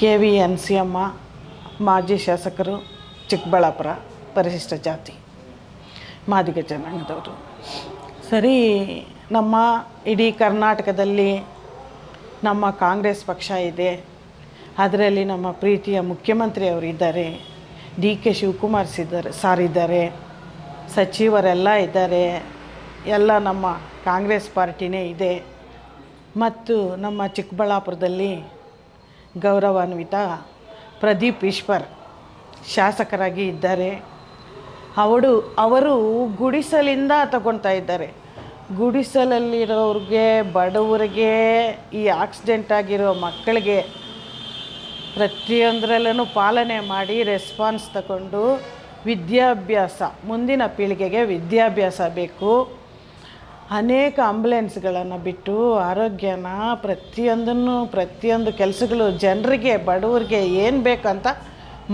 K V N C ಅಮ್ಮ, ಮಾಜಿ ಶಾಸಕರು ಚಿಕ್ಕಬಳ್ಳಾಪುರ, ಪರಿಶಿಷ್ಟ ಜಾತಿ, ಮಾದಿಗ ಜನಾಂಗದವರು. ಸರಿ, ನಮ್ಮ ಇಡೀ ಕರ್ನಾಟಕದಲ್ಲಿ ನಮ್ಮ ಕಾಂಗ್ರೆಸ್ ಪಕ್ಷ ಇದೆ. ಅದರಲ್ಲಿ ನಮ್ಮ ಪ್ರೀತಿಯ ಮುಖ್ಯಮಂತ್ರಿ ಅವರು ಇದ್ದಾರೆ. ಡಿ ಕೆ ಶಿವಕುಮಾರ್ ಸಿದ್ದಾರೆ, ಸಾರ್ ಇದ್ದಾರೆ. ಸಚಿವರೆಲ್ಲ ಇದ್ದಾರೆ. ಎಲ್ಲ ನಮ್ಮ ಕಾಂಗ್ರೆಸ್ ಪಾರ್ಟಿನೇ ಇದೆ. ಮತ್ತು ನಮ್ಮ ಚಿಕ್ಕಬಳ್ಳಾಪುರದಲ್ಲಿ ಗೌರವಾನ್ವಿತ ಪ್ರದೀಪ್ ಈಶ್ವರ್ ಶಾಸಕರಾಗಿ ಇದ್ದಾರೆ. ಅವಳು ಅವರು ಗುಡಿಸಲಿಂದ ತಗೊಳ್ತಾ ಇದ್ದಾರೆ. ಗುಡಿಸಲಲ್ಲಿರೋರಿಗೆ, ಬಡವರಿಗೆ, ಈ ಆಕ್ಸಿಡೆಂಟ್ ಆಗಿರೋ ಮಕ್ಕಳಿಗೆ ಪ್ರತಿಯೊಂದರಲ್ಲೂ ಪಾಲನೆ ಮಾಡಿ ರೆಸ್ಪಾನ್ಸ್ ತಗೊಂಡು ವಿದ್ಯಾಭ್ಯಾಸ, ಮುಂದಿನ ಪೀಳಿಗೆಗೆ ವಿದ್ಯಾಭ್ಯಾಸ ಬೇಕು. ಅನೇಕ ಆಂಬುಲೆನ್ಸ್ಗಳನ್ನು ಬಿಟ್ಟು ಆರೋಗ್ಯನ ಪ್ರತಿಯೊಂದನ್ನು, ಪ್ರತಿಯೊಂದು ಕೆಲಸಗಳು ಜನರಿಗೆ, ಬಡವರಿಗೆ ಏನು ಬೇಕಂತ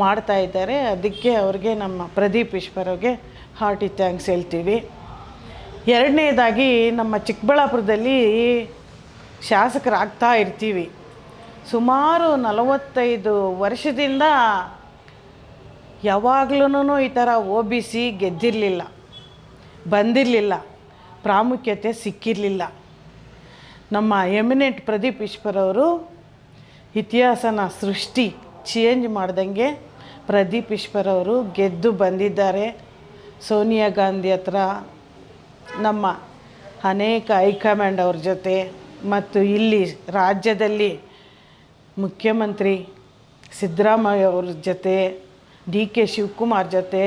ಮಾಡ್ತಾ ಇದ್ದಾರೆ. ಅದಕ್ಕೆ ಅವ್ರಿಗೆ ನಮ್ಮ ಪ್ರದೀಪ್ ಈಶ್ವರ್ ಅವ್ರಿಗೆ ಹಾರ್ಟಿ ಥ್ಯಾಂಕ್ಸ್ ಹೇಳ್ತೀವಿ. ಎರಡನೇದಾಗಿ ನಮ್ಮ ಚಿಕ್ಕಬಳ್ಳಾಪುರದಲ್ಲಿ ಶಾಸಕರಾಗ್ತಾ ಇರ್ತೀವಿ. ಸುಮಾರು ನಲವತ್ತೈದು ವರ್ಷದಿಂದ ಯಾವಾಗ್ಲೂ ಈ ಥರ ಓ ಬಿ ಸಿ ಗೆದ್ದಿರಲಿಲ್ಲ, ಬಂದಿರಲಿಲ್ಲ. ಪ್ರಾಮುಖ್ಯತೆ ಸಿಕ್ಕಿರಲಿಲ್ಲ. ನಮ್ಮ ಎಮಿನೆಂಟ್ ಪ್ರದೀಪ್ ಈಶ್ವರ್ ಅವರು ಇತಿಹಾಸನ ಸೃಷ್ಟಿ ಚೇಂಜ್ ಮಾಡ್ದಂಗೆ ಪ್ರದೀಪ್ ಈಶ್ವರ್ ಅವರು ಗೆದ್ದು ಬಂದಿದ್ದಾರೆ. ಸೋನಿಯಾ ಗಾಂಧಿ ಹತ್ರ ನಮ್ಮ ಅನೇಕ ಹೈಕಮಾಂಡ್ ಅವ್ರ ಜೊತೆ ಮತ್ತು ಇಲ್ಲಿ ರಾಜ್ಯದಲ್ಲಿ ಮುಖ್ಯಮಂತ್ರಿ ಸಿದ್ದರಾಮಯ್ಯ ಅವ್ರ ಜೊತೆ, ಡಿ ಕೆ ಶಿವಕುಮಾರ್ ಜೊತೆ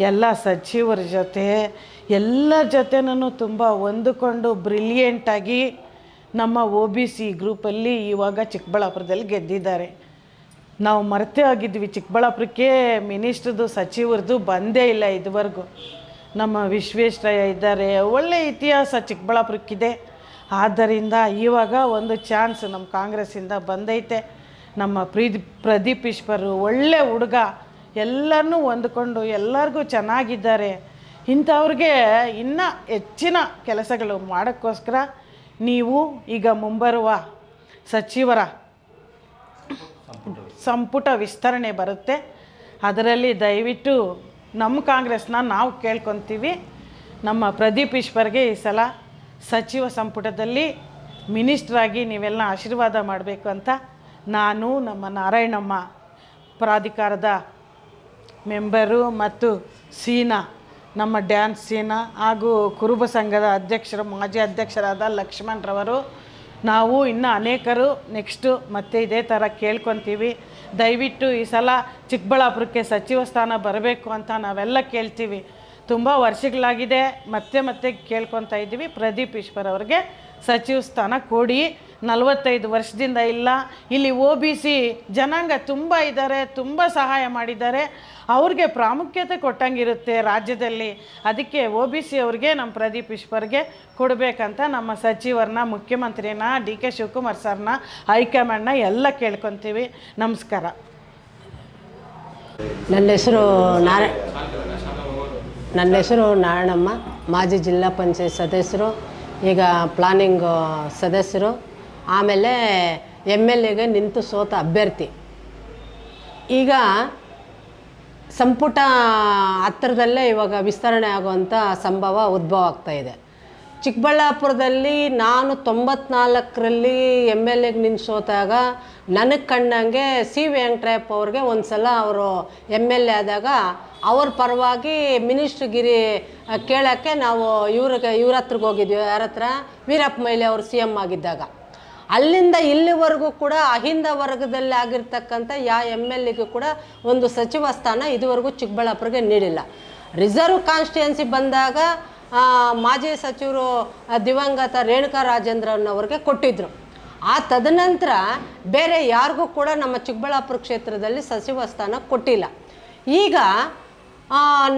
ಎಲ್ಲ ಸಚಿವರ ಜೊತೆ, ಎಲ್ಲ ಜೊತೆನೂ ತುಂಬ ಹೊಂದಿಕೊಂಡು ಬ್ರಿಲಿಯೆಂಟಾಗಿ ನಮ್ಮ ಒ ಬಿ ಸಿ ಗ್ರೂಪಲ್ಲಿ ಇವಾಗ ಚಿಕ್ಕಬಳ್ಳಾಪುರದಲ್ಲಿ ಗೆದ್ದಿದ್ದಾರೆ. ನಾವು ಮರೆತೇ ಆಗಿದ್ವಿ, ಚಿಕ್ಕಬಳ್ಳಾಪುರಕ್ಕೆ ಮಿನಿಸ್ಟ್ರದು, ಸಚಿವರದು ಬಂದೇ ಇಲ್ಲ ಇದುವರೆಗೂ. ನಮ್ಮ ವಿಶ್ವೇಶ್ವರಯ್ಯ ಇದ್ದಾರೆ, ಒಳ್ಳೆ ಇತಿಹಾಸ ಚಿಕ್ಕಬಳ್ಳಾಪುರಕ್ಕಿದೆ. ಆದ್ದರಿಂದ ಇವಾಗ ಒಂದು ಚಾನ್ಸ್ ನಮ್ಮ ಕಾಂಗ್ರೆಸ್ಸಿಂದ ಬಂದೈತೆ. ನಮ್ಮ ಪ್ರೀದ್, ಪ್ರದೀಪ್ ಈಶ್ವರು ಒಳ್ಳೆ ಹುಡುಗ. ಎಲ್ಲರನ್ನೂ ಹೊಂದ್ಕೊಂಡು ಎಲ್ಲರಿಗೂ ಚೆನ್ನಾಗಿದ್ದಾರೆ. ಇಂಥವ್ರಿಗೆ ಇನ್ನೂ ಹೆಚ್ಚಿನ ಕೆಲಸಗಳು ಮಾಡೋಕ್ಕೋಸ್ಕರ ನೀವು ಈಗ ಮುಂಬರುವ ಸಚಿವರ ಸಂಪುಟ ವಿಸ್ತರಣೆ ಬರುತ್ತೆ. ಅದರಲ್ಲಿ ದಯವಿಟ್ಟು ನಮ್ಮ ಕಾಂಗ್ರೆಸ್ನ ನಾವು ಕೇಳ್ಕೊತೀವಿ. ನಮ್ಮ ಪ್ರದೀಪ್ ಈಶ್ವರ್ಗೆ ಈ ಸಲ ಸಚಿವ ಸಂಪುಟದಲ್ಲಿ ಮಿನಿಸ್ಟ್ರಾಗಿ ನೀವೆಲ್ಲ ಆಶೀರ್ವಾದ ಮಾಡಬೇಕು ಅಂತ ನಾನು ನಮ್ಮ ನಾರಾಯಣಮ್ಮ ಪ್ರಾಧಿಕಾರದ ಮೆಂಬರು ಮತ್ತು ಸೀನಾ, ನಮ್ಮ ಡ್ಯಾನ್ಸ್ ಸೀನಾ ಹಾಗೂ ಕುರುಬ ಸಂಘದ ಅಧ್ಯಕ್ಷರು, ಮಾಜಿ ಅಧ್ಯಕ್ಷರಾದ ಲಕ್ಷ್ಮಣರವರು ನಾವು ಇನ್ನು ಅನೇಕರು ನೆಕ್ಸ್ಟು ಮತ್ತೆ ಇದೇ ಥರ ಕೇಳ್ಕೊತೀವಿ. ದಯವಿಟ್ಟು ಈ ಸಲ ಚಿಕ್ಕಬಳ್ಳಾಪುರಕ್ಕೆ ಸಚಿವ ಸ್ಥಾನ ಬರಬೇಕು ಅಂತ ನಾವೆಲ್ಲ ಕೇಳ್ತೀವಿ. ತುಂಬ ವರ್ಷಗಳಾಗಿದೆ, ಮತ್ತೆ ಮತ್ತೆ ಕೇಳ್ಕೊತಾ ಇದ್ದೀವಿ. ಪ್ರದೀಪ್ ಈಶ್ವರ್ ಅವ್ರಿಗೆ ಸಚಿವ ಸ್ಥಾನ ಕೊಡಿ. ನಲವತ್ತೈದು ವರ್ಷದಿಂದ ಇಲ್ಲ. ಇಲ್ಲಿ ಒ ಬಿ ಸಿ ಜನಾಂಗ ತುಂಬ ಇದ್ದಾರೆ, ತುಂಬ ಸಹಾಯ ಮಾಡಿದ್ದಾರೆ. ಅವ್ರಿಗೆ ಪ್ರಾಮುಖ್ಯತೆ ಕೊಟ್ಟಂಗಿರುತ್ತೆ ರಾಜ್ಯದಲ್ಲಿ. ಅದಕ್ಕೆ ಒ ಬಿ ಸಿ ಅವ್ರಿಗೆ ನಮ್ಮ ಪ್ರದೀಪ್ ಈಶ್ವರ್ಗೆ ಕೊಡಬೇಕಂತ ನಮ್ಮ ಸಚಿವರನ್ನ ಮುಖ್ಯಮಂತ್ರಿನ ಡಿ ಕೆ ಶಿವಕುಮಾರ್ ಸರ್ನ, ಹೈಕಮಾಂಡ್ನ ಎಲ್ಲ ಕೇಳ್ಕೊತೀವಿ. ನಮಸ್ಕಾರ. ನನ್ನ ಹೆಸರು ನಾರ, ನನ್ನ ಹೆಸರು ನಾರಾಯಣಮ್ಮ. ಮಾಜಿ ಜಿಲ್ಲಾ ಪಂಚಾಯತ್ ಸದಸ್ಯರು, ಈಗ ಪ್ಲಾನಿಂಗ್ ಸದಸ್ಯರು. ಆಮೇಲೆ ಎಂ ಎಲ್ ಎಗೆ ನಿಂತು ಸೋತ ಅಭ್ಯರ್ಥಿ. ಈಗ ಸಂಪುಟ ಹತ್ತಿರದಲ್ಲೇ ಇವಾಗ ವಿಸ್ತರಣೆ ಆಗುವಂಥ ಸಂಭವ ಉದ್ಭವ ಆಗ್ತಾ ಇದೆ. ಚಿಕ್ಕಬಳ್ಳಾಪುರದಲ್ಲಿ ನಾನು ತೊಂಬತ್ನಾಲ್ಕರಲ್ಲಿ ಎಂ ಎಲ್ ಎಗೆ ನಿಂತು ಸೋತಾಗ ನನಗೆ ಕಂಡಂಗೆ ಸಿ ವೆಂಕಟರಪ್ಪ ಅವ್ರಿಗೆ ಒಂದು ಸಲ ಅವರು ಎಂ ಎಲ್ ಎ ಆದಾಗ ಅವ್ರ ಪರವಾಗಿ ಮಿನಿಸ್ಟ್ರಿಗಿರಿ ಕೇಳೋಕ್ಕೆ ನಾವು ಇವ್ರಿಗೆ, ಇವ್ರ ಹತ್ರಕ್ಕೆ ಹೋಗಿದ್ವಿ. ಯಾರ ಹತ್ರ? ವೀರಪ್ಪ ಮೈಲೆ ಅವರು ಸಿ ಎಂ ಆಗಿದ್ದಾಗ. ಅಲ್ಲಿಂದ ಇಲ್ಲಿವರೆಗೂ ಕೂಡ ಅಹಿಂದ ವರ್ಗದಲ್ಲಿ ಆಗಿರ್ತಕ್ಕಂಥ ಯಾ ಎಂ ಎಲ್ ಎಗೂ ಕೂಡ ಒಂದು ಸಚಿವ ಸ್ಥಾನ ಇದುವರೆಗೂ ಚಿಕ್ಕಬಳ್ಳಾಪುರಗೆ ನೀಡಿಲ್ಲ. ರಿಸರ್ವ್ ಕಾನ್ಸ್ಟಿಟ್ಯುನ್ಸಿ ಬಂದಾಗ ಮಾಜಿ ಸಚಿವರು ದಿವಂಗತ ರೇಣುಕಾ ರಾಜೇಂದ್ರನವ್ರಿಗೆ ಕೊಟ್ಟಿದ್ದರು ಆ ತದನಂತರ ಬೇರೆ ಯಾರಿಗೂ ಕೂಡ ನಮ್ಮ ಚಿಕ್ಕಬಳ್ಳಾಪುರ ಕ್ಷೇತ್ರದಲ್ಲಿ ಸಚಿವ ಸ್ಥಾನ ಕೊಟ್ಟಿಲ್ಲ. ಈಗ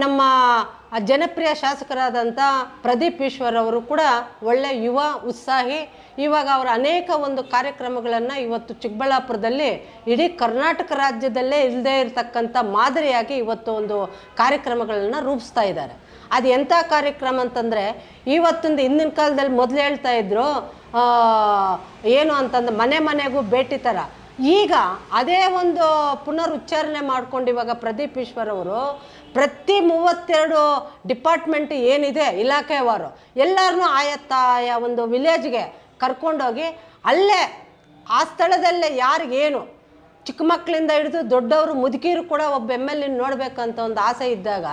ನಮ್ಮ ಜನಪ್ರಿಯ ಶಾಸಕರಾದಂಥ ಪ್ರದೀಪ್ ಈಶ್ವರ್ ಅವರು ಕೂಡ ಒಳ್ಳೆ ಯುವ, ಉತ್ಸಾಹಿ. ಇವಾಗ ಅವರು ಅನೇಕ ಒಂದು ಕಾರ್ಯಕ್ರಮಗಳನ್ನು ಇವತ್ತು ಚಿಕ್ಕಬಳ್ಳಾಪುರದಲ್ಲಿ ಇಡೀ ಕರ್ನಾಟಕ ರಾಜ್ಯದಲ್ಲೇ ಇಲ್ಲದೇ ಇರತಕ್ಕಂಥ ಮಾದರಿಯಾಗಿ ಇವತ್ತು ಒಂದು ಕಾರ್ಯಕ್ರಮಗಳನ್ನು ರೂಪಿಸ್ತಾ ಇದ್ದಾರೆ. ಅದು ಎಂಥ ಕಾರ್ಯಕ್ರಮ ಅಂತಂದರೆ, ಇವತ್ತಿಂದ ಹಿಂದಿನ ಕಾಲದಲ್ಲಿ ಮೊದಲು ಹೇಳ್ತಾ ಇದ್ರು ಏನು ಅಂತಂದ್ರೆ ಮನೆ ಮನೆಗೂ ಭೇಟಿ ಥರ ಈಗ ಅದೇ ಒಂದು ಪುನರುಚ್ಚಾರಣೆ ಮಾಡ್ಕೊಂಡು ಇವಾಗ ಪ್ರದೀಪ್ ಈಶ್ವರ್ ಅವರು ಪ್ರತಿ ಮೂವತ್ತೆರಡು ಡಿಪಾರ್ಟ್ಮೆಂಟ್ ಏನಿದೆ ಇಲಾಖೆಯವರು ಎಲ್ಲರನ್ನೂ ಆಯತ್ತಾಯ ಆಯಾ ಒಂದು ವಿಲೇಜ್ಗೆ ಕರ್ಕೊಂಡೋಗಿ ಅಲ್ಲೇ ಆ ಸ್ಥಳದಲ್ಲೇ ಯಾರಿಗೇನು ಚಿಕ್ಕ ಮಕ್ಕಳಿಂದ ಹಿಡಿದು ದೊಡ್ಡವರು ಮುದುಕಿರು ಕೂಡ ಒಬ್ಬ ಎಂ ಎಲ್ ಎ ನೋಡಬೇಕಂತ ಒಂದು ಆಸೆ ಇದ್ದಾಗ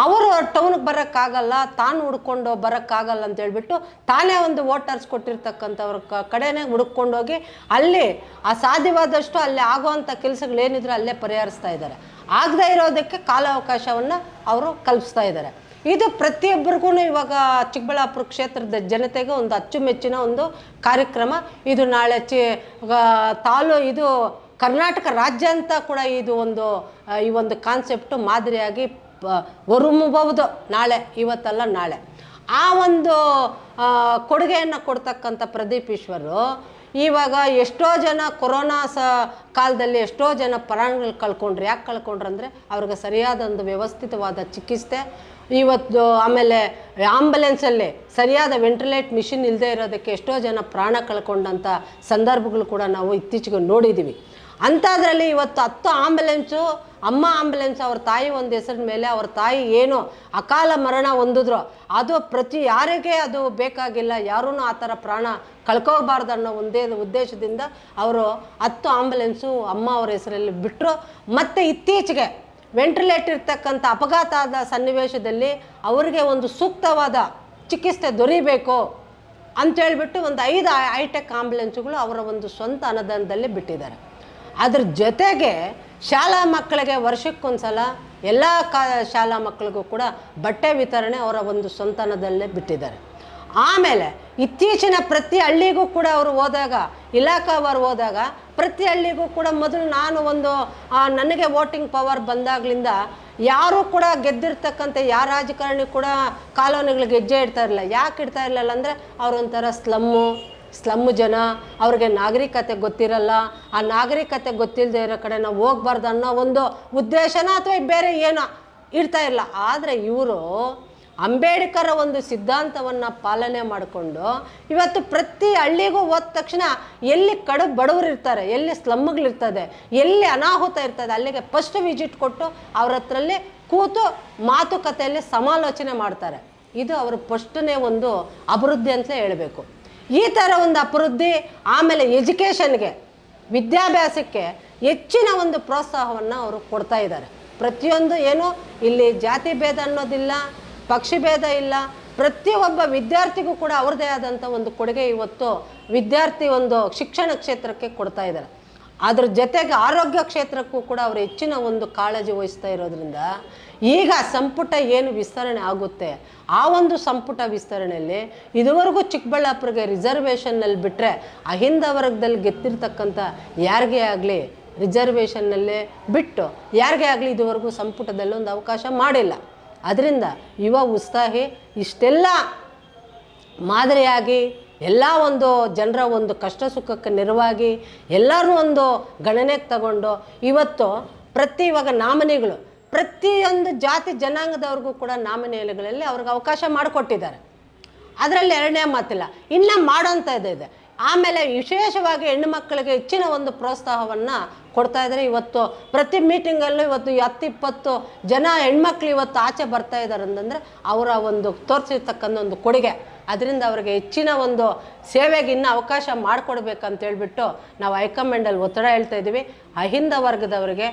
ಅವರು ಟೌನ್ಗೆ ಬರೋಕ್ಕಾಗಲ್ಲ, ತಾನು ಹುಡ್ಕೊಂಡು ಬರೋಕ್ಕಾಗಲ್ಲ ಅಂತ ಹೇಳ್ಬಿಟ್ಟು ತಾನೇ ಒಂದು ವೋಟರ್ಸ್ ಕೊಟ್ಟಿರ್ತಕ್ಕಂಥವ್ರ ಕಡೆನೇ ಹುಡುಕೊಂಡೋಗಿ ಅಲ್ಲಿ ಆ ಸಾಧ್ಯವಾದಷ್ಟು ಅಲ್ಲಿ ಆಗುವಂಥ ಕೆಲಸಗಳೇನಿದ್ರು ಅಲ್ಲೇ ಪರಿಹರಿಸ್ತಾ ಇದ್ದಾರೆ. ಆಗದೇ ಇರೋದಕ್ಕೆ ಕಾಲಾವಕಾಶವನ್ನು ಅವರು ಕಲ್ಪಿಸ್ತಾ ಇದ್ದಾರೆ. ಇದು ಪ್ರತಿಯೊಬ್ಬರಿಗೂ ಇವಾಗ ಚಿಕ್ಕಬಳ್ಳಾಪುರ ಕ್ಷೇತ್ರದ ಜನತೆಗೆ ಒಂದು ಅಚ್ಚುಮೆಚ್ಚಿನ ಒಂದು ಕಾರ್ಯಕ್ರಮ. ಇದು ನಾಳೆ ಚಿ ತಾಲೂ ಇದು ಕರ್ನಾಟಕ ರಾಜ್ಯ ಅಂತ ಕೂಡ ಇದು ಒಂದು ಈ ಒಂದು ಕಾನ್ಸೆಪ್ಟು ಮಾದರಿಯಾಗಿ ಹೊರಮಬಹುದು ನಾಳೆ, ಇವತ್ತಲ್ಲ ನಾಳೆ. ಆ ಒಂದು ಕೊಡುಗೆಯನ್ನು ಕೊಡ್ತಕ್ಕಂಥ ಪ್ರದೀಪ್ ಈಶ್ವರು, ಇವಾಗ ಎಷ್ಟೋ ಜನ ಕೊರೋನಾ ಸ, ಕಾಲದಲ್ಲಿ ಎಷ್ಟೋ ಜನ ಪ್ರಾಣಗಳು ಕಳ್ಕೊಂಡ್ರು. ಯಾಕೆ ಕಳ್ಕೊಂಡ್ರು ಅಂದರೆ, ಅವ್ರಿಗೆ ಸರಿಯಾದ ಒಂದು ವ್ಯವಸ್ಥಿತವಾದ ಚಿಕಿತ್ಸೆ, ಇವತ್ತು ಆಮೇಲೆ ಆಂಬುಲೆನ್ಸಲ್ಲಿ ಸರಿಯಾದ ವೆಂಟಿಲೇಟ್ ಮಿಷಿನ್ ಇಲ್ಲದೆ ಇರೋದಕ್ಕೆ ಎಷ್ಟೋ ಜನ ಪ್ರಾಣ ಕಳ್ಕೊಂಡಂಥ ಸಂದರ್ಭಗಳು ಕೂಡ ನಾವು ಇತ್ತೀಚೆಗೆ ನೋಡಿದ್ದೀವಿ ಅಂಥದ್ರಲ್ಲಿ ಇವತ್ತು ಹತ್ತು ಆಂಬುಲೆನ್ಸು ಅಮ್ಮ ಆಂಬ್ಯುಲೆನ್ಸ್ ಅವ್ರ ತಾಯಿ ಒಂದು ಹೆಸರಿನ ಮೇಲೆ ಅವ್ರ ತಾಯಿ ಏನು ಅಕಾಲ ಮರಣ ಹೊಂದಿದ್ರು. ಅದು ಪ್ರತಿ ಯಾರಿಗೆ ಅದು ಬೇಕಾಗಿಲ್ಲ. ಯಾರೂ ಆ ಥರ ಪ್ರಾಣ ಕಳ್ಕೋಬಾರ್ದು ಅನ್ನೋ ಒಂದೇ ಉದ್ದೇಶದಿಂದ ಅವರು ಹತ್ತು ಆಂಬುಲೆನ್ಸು ಅಮ್ಮ ಅವ್ರ ಹೆಸರಲ್ಲಿ ಬಿಟ್ಟರು ಮತ್ತು ಇತ್ತೀಚೆಗೆ ವೆಂಟಿಲೇಟ್ ಇರ್ತಕ್ಕಂಥ ಅಪಘಾತ ಆದ ಸನ್ನಿವೇಶದಲ್ಲಿ ಅವರಿಗೆ ಒಂದು ಸೂಕ್ತವಾದ ಚಿಕಿತ್ಸೆ ದೊರೀಬೇಕು ಅಂತೇಳ್ಬಿಟ್ಟು ಒಂದು ಐದು ಹೈಟೆಕ್ ಆಂಬುಲೆನ್ಸ್ಗಳು ಅವರ ಒಂದು ಸ್ವಂತ ಅನುದಾನದಲ್ಲಿ ಬಿಟ್ಟಿದ್ದಾರೆ. ಅದ್ರ ಜೊತೆಗೆ ಶಾಲಾ ಮಕ್ಕಳಿಗೆ ವರ್ಷಕ್ಕೊಂದ್ಸಲ ಎಲ್ಲ ಕಾ ಶಾಲಾ ಮಕ್ಕಳಿಗೂ ಕೂಡ ಬಟ್ಟೆ ವಿತರಣೆ ಅವರ ಒಂದು ಸಂತಾನದಲ್ಲೇ ಬಿಟ್ಟಿದ್ದಾರೆ. ಆಮೇಲೆ ಇತ್ತೀಚಿನ ಪ್ರತಿ ಹಳ್ಳಿಗೂ ಕೂಡ ಅವರು ಹೋದಾಗ ಇಲಾಖಾವರು ಹೋದಾಗ ಪ್ರತಿ ಹಳ್ಳಿಗೂ ಕೂಡ ಮೊದಲು ನಾನು ಒಂದು ನನಗೆ ವೋಟಿಂಗ್ ಪವರ್ ಬಂದಾಗ್ಲಿಂದ ಯಾರೂ ಕೂಡ ಗೆದ್ದಿರ್ತಕ್ಕಂಥ, ಯಾರ ರಾಜಕಾರಣಿ ಕೂಡ ಕಾಲೋನಿಗಳಿಗೆ ಹೆಜ್ಜೆ ಇಡ್ತಾ ಇರಲಿಲ್ಲ. ಯಾಕೆ ಇಡ್ತಾ ಇರಲಿಲ್ಲ ಅಂದರೆ ಅವರೊಂಥರ ಸ್ಲಮ್ಮು ಸ್ಲಮ್ ಜನ ಅವ್ರಿಗೆ ನಾಗರಿಕತೆ ಗೊತ್ತಿರಲ್ಲ. ಆ ನಾಗರಿಕತೆ ಗೊತ್ತಿಲ್ಲದೆ ಇರೋ ಕಡೆ ನಾವು ಹೋಗ್ಬಾರ್ದು ಅನ್ನೋ ಒಂದು ಉದ್ದೇಶನ ಅಥವಾ ಬೇರೆ ಏನೋ ಇರ್ತಾ ಇಲ್ಲ ಆದರೆ ಇವರು ಅಂಬೇಡ್ಕರ ಒಂದು ಸಿದ್ಧಾಂತವನ್ನು ಪಾಲನೆ ಮಾಡಿಕೊಂಡು ಇವತ್ತು ಪ್ರತಿ ಹಳ್ಳಿಗೂ ಹೋದ ತಕ್ಷಣ ಎಲ್ಲಿ ಕಡು ಬಡವರು ಇರ್ತಾರೆ, ಎಲ್ಲಿ ಸ್ಲಮ್ಗಳಿರ್ತದೆ ಎಲ್ಲಿ ಅನಾಹುತ ಇರ್ತದೆ ಅಲ್ಲಿಗೆ ಫಸ್ಟ್ ವಿಸಿಟ್ ಕೊಟ್ಟು ಅವ್ರ ಹತ್ರಲ್ಲಿ ಕೂತು ಮಾತುಕತೆಯಲ್ಲಿ ಸಮಾಲೋಚನೆ ಮಾಡ್ತಾರೆ. ಇದು ಅವರು ಫಸ್ಟನೇ ಒಂದು ಅಭಿವೃದ್ಧಿ ಅಂತಲೇ ಹೇಳಬೇಕು. ಈ ಥರ ಒಂದು ಅಭಿವೃದ್ಧಿ ಆಮೇಲೆ ಎಜುಕೇಷನ್ಗೆ, ವಿದ್ಯಾಭ್ಯಾಸಕ್ಕೆ ಹೆಚ್ಚಿನ ಒಂದು ಪ್ರೋತ್ಸಾಹವನ್ನು ಅವರು ಕೊಡ್ತಾ ಇದ್ದಾರೆ. ಪ್ರತಿಯೊಂದು ಏನು, ಇಲ್ಲಿ ಜಾತಿ ಭೇದ ಅನ್ನೋದಿಲ್ಲ, ಪಕ್ಷಿ ಭೇದ ಇಲ್ಲ, ಪ್ರತಿಯೊಬ್ಬ ವಿದ್ಯಾರ್ಥಿಗೂ ಕೂಡ ಅವ್ರದ್ದೇ ಆದಂಥ ಒಂದು ಕೊಡುಗೆ ಇವತ್ತು ವಿದ್ಯಾರ್ಥಿ ಒಂದು ಶಿಕ್ಷಣ ಕ್ಷೇತ್ರಕ್ಕೆ ಕೊಡ್ತಾ ಇದ್ದಾರೆ. ಅದ್ರ ಜೊತೆಗೆ ಆರೋಗ್ಯ ಕ್ಷೇತ್ರಕ್ಕೂ ಕೂಡ ಅವರು ಹೆಚ್ಚಿನ ಒಂದು ಕಾಳಜಿ ವಹಿಸ್ತಾ ಇರೋದ್ರಿಂದ ಈಗ ಸಂಪುಟ ಏನು ವಿಸ್ತರಣೆ ಆಗುತ್ತೆ, ಆ ಒಂದು ಸಂಪುಟ ವಿಸ್ತರಣೆಯಲ್ಲಿ ಇದುವರೆಗೂ ಚಿಕ್ಕಬಳ್ಳಾಪುರಿಗೆ ರಿಸರ್ವೇಷನ್ನಲ್ಲಿ ಬಿಟ್ಟರೆ ಅಹಿಂದ ವರ್ಗದಲ್ಲಿ ಗೆದ್ದಿರ್ತಕ್ಕಂಥ ಯಾರಿಗೇ ಆಗಲಿ ರಿಸರ್ವೇಷನ್ನಲ್ಲೇ ಬಿಟ್ಟು ಯಾರಿಗೇ ಆಗಲಿ ಇದುವರೆಗೂ ಸಂಪುಟದಲ್ಲಿ ಒಂದು ಅವಕಾಶ ಮಾಡಿಲ್ಲ. ಅದರಿಂದ ಯುವ ಉತ್ಸಾಹಿ ಇಷ್ಟೆಲ್ಲ ಮಾದರಿಯಾಗಿ ಎಲ್ಲ ಒಂದು ಜನರ ಒಂದು ಕಷ್ಟ ಸುಖಕ್ಕೆ ನೆರವಾಗಿ ಎಲ್ಲರೂ ಒಂದು ಗಣನೆಗೆ ತಗೊಂಡು ಇವತ್ತು ಪ್ರತಿ ಇವಾಗ ನಾಮಿನಿಗಳು ಪ್ರತಿಯೊಂದು ಜಾತಿ ಜನಾಂಗದವ್ರಿಗೂ ಕೂಡ ನಾಮಿನೇಗಳಲ್ಲಿ ಅವ್ರಿಗೆ ಅವಕಾಶ ಮಾಡಿಕೊಟ್ಟಿದ್ದಾರೆ. ಅದರಲ್ಲಿ ಎರಡನೇ ಮಾತಿಲ್ಲ, ಇನ್ನು ಮಾಡೋಂಥದ್ದು ಇದೆ ಆಮೇಲೆ ವಿಶೇಷವಾಗಿ ಹೆಣ್ಣು ಮಕ್ಕಳಿಗೆ ಹೆಚ್ಚಿನ ಒಂದು ಪ್ರೋತ್ಸಾಹವನ್ನು ಕೊಡ್ತಾ ಇದ್ದಾರೆ. ಇವತ್ತು ಪ್ರತಿ ಮೀಟಿಂಗಲ್ಲೂ ಇವತ್ತು ಹತ್ತು ಇಪ್ಪತ್ತು ಜನ ಹೆಣ್ಮಕ್ಳು ಇವತ್ತು ಆಚೆ ಬರ್ತಾ ಇದ್ದಾರೆ ಅಂತಂದರೆ ಅವರ ಒಂದು ತೋರಿಸಿರ್ತಕ್ಕಂಥ ಒಂದು ಕೊಡುಗೆ. ಅದರಿಂದ ಅವ್ರಿಗೆ ಹೆಚ್ಚಿನ ಒಂದು ಸೇವೆಗೆ ಇನ್ನೂ ಅವಕಾಶ ಮಾಡಿಕೊಡ್ಬೇಕಂತ ಹೇಳ್ಬಿಟ್ಟು ನಾವು ಹೈಕಮಾಂಡಲ್ಲಿ ಒತ್ತಡ ಹೇಳ್ತಾ ಇದ್ದೀವಿ. ಅಹಿಂದ ವರ್ಗದವರಿಗೆ